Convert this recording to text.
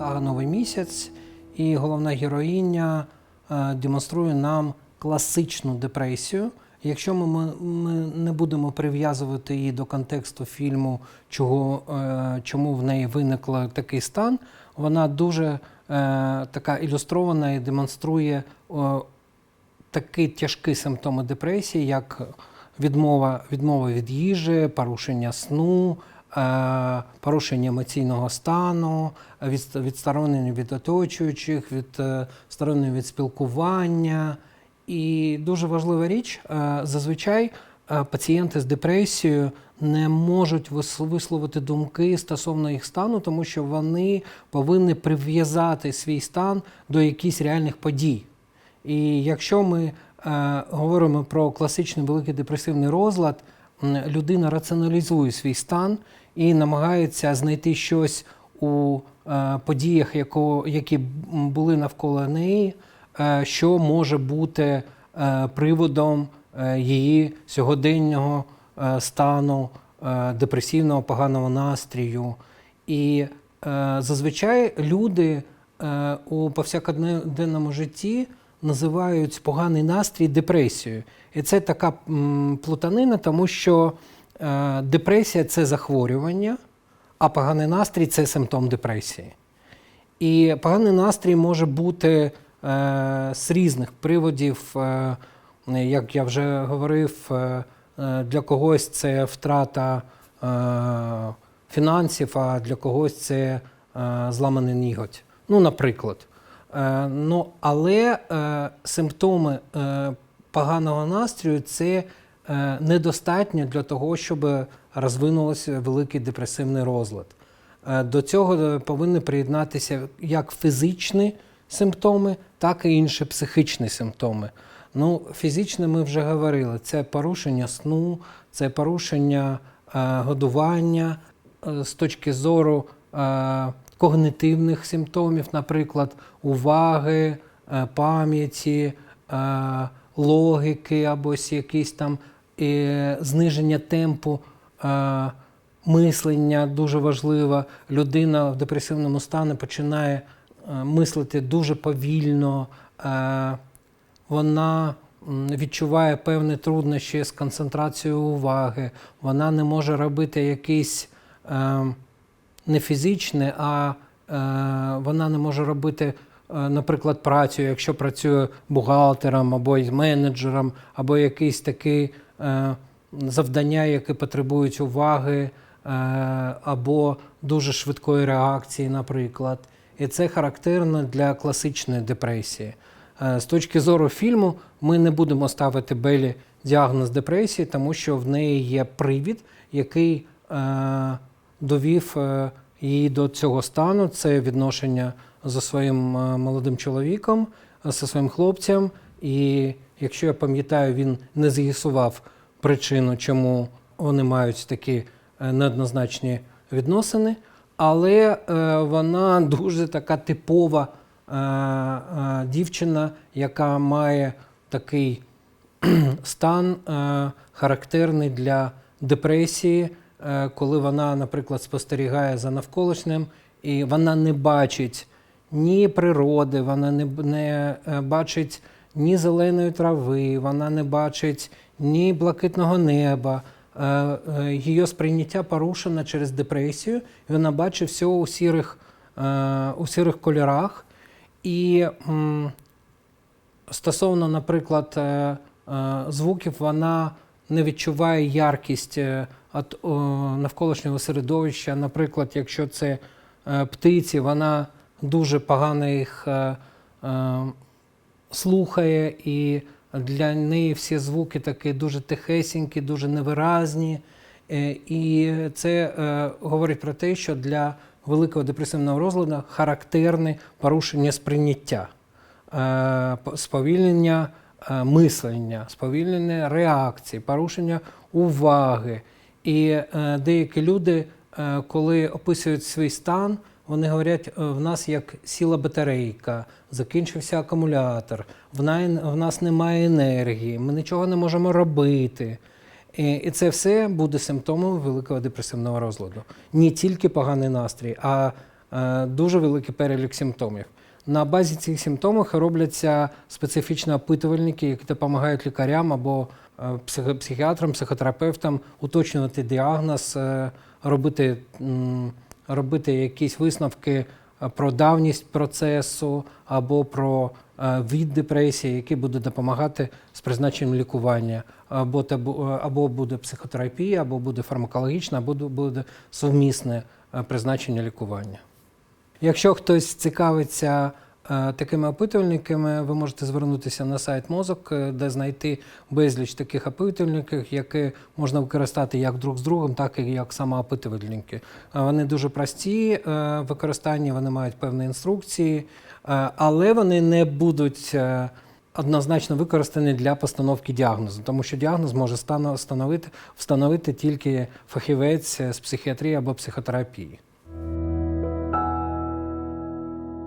Сага Новий місяць, і головна героїня е, демонструє нам класичну депресію. Якщо ми, ми, не будемо прив'язувати її до контексту фільму, чого, е, чому в неї виник такий стан, вона дуже е, така ілюстрована і демонструє такі тяжкі симптоми депресії, як відмова, відмова від їжі, порушення сну, порушення емоційного стану, від, відсторонення від оточуючих, е, від спілкування. І дуже важлива річ, е, зазвичай е, пацієнти з депресією не можуть вис- висловити думки стосовно їх стану, тому що вони повинні прив'язати свій стан до якихось реальних подій. І якщо ми е, говоримо про класичний великий депресивний розлад, людина раціоналізує свій стан і намагається знайти щось у е, подіях, які були навколо неї, е, що може бути е, приводом її сьогоденнього стану, депресивного поганого настрію. І зазвичай люди у повсякденному житті називають поганий настрій депресією. І це така плутанина, тому що е, депресія це захворювання, а поганий настрій це симптом депресії. І поганий настрій може бути е, з різних приводів, е, як я вже говорив, для когось це втрата фінансів, а для когось це зламаний ніготь. Ну, наприклад. Е, ну, але е, симптоми е, поганого настрою це недостатньо для того, щоб розвинувався великий депресивний розлад. До цього повинні приєднатися як фізичні симптоми, так і інші психічні симптоми. Ну, фізичне ми вже говорили: це порушення сну, це порушення годування з точки зору когнитивних симптомів, наприклад, уваги, е, пам'яті, е, логіки або якісь там зниження темпу. Е, мислення дуже важливо. Людина в депресивному стані починає мислити дуже повільно, вона відчуває певні труднощі з концентрацією уваги, вона не може робити якісь е, не фізичне, а е, вона не може робити, е, наприклад, працю, якщо працює бухгалтером або менеджером, або якісь такі е, завдання, які потребують уваги, або дуже швидкої реакції, наприклад. І це характерно для класичної депресії. З точки зору фільму, ми не будемо ставити Белі діагноз депресії, тому що в неї є привід, який довів е, її до цього стану. Це відношення зі своїм е, молодим чоловіком, е, зі своїм хлопцем. І якщо я пам'ятаю, він не з'ясував причину, чому вони мають такі неоднозначні відносини. Але вона дуже така типова дівчина, яка має такий стан характерний для депресії, коли вона, наприклад, спостерігає за навколишнім, і вона не бачить ні природи, вона не, не е, бачить ні зеленої трави, вона не бачить ні блакитного неба. Е, е, Її сприйняття порушено через депресію, і вона бачить все у сірих, е, у сірих кольорах. І стосовно, наприклад, е, е, звуків, вона не відчуває яркість е, от, навколишнього середовища. Наприклад, якщо це е, птиці, вона дуже погано їх е, слухає, і для неї всі звуки такі дуже тихесенькі, дуже невиразні. І це говорить про те, що для великого депресивного розладу характерне порушення сприйняття, сповільнення мислення, сповільнення реакції, порушення уваги. І е, деякі люди, е, коли описують свій стан, вони говорять, е, в нас як сіла батарейка, закінчився акумулятор, в, нас немає енергії, ми нічого не можемо робити. І, це все буде симптомом великого депресивного розладу. Не тільки поганий настрій, а е, дуже великий перелік симптомів. На базі цих симптомів робляться специфічні опитувальники, які допомагають лікарям або е, психіатрам, психотерапевтам уточнювати діагноз, е, робити, робити якісь висновки е, про давність процесу або про від депресії, який буде допомагати з призначенням лікування. Або, або буде психотерапія, або буде фармакологічна, або буде сумісне призначення лікування. Якщо хтось цікавиться е, такими опитувальниками, ви можете звернутися на сайт мозок, е, де знайти безліч таких опитувальників, які можна використати як друг з другом, так і як самоопитувальники. Е, Вони дуже прості в використанні, вони мають певні інструкції, але вони не будуть. Однозначно використані для постановки діагнозу, тому що діагноз може стано- встановити, встановити тільки фахівець з психіатрії або психотерапії.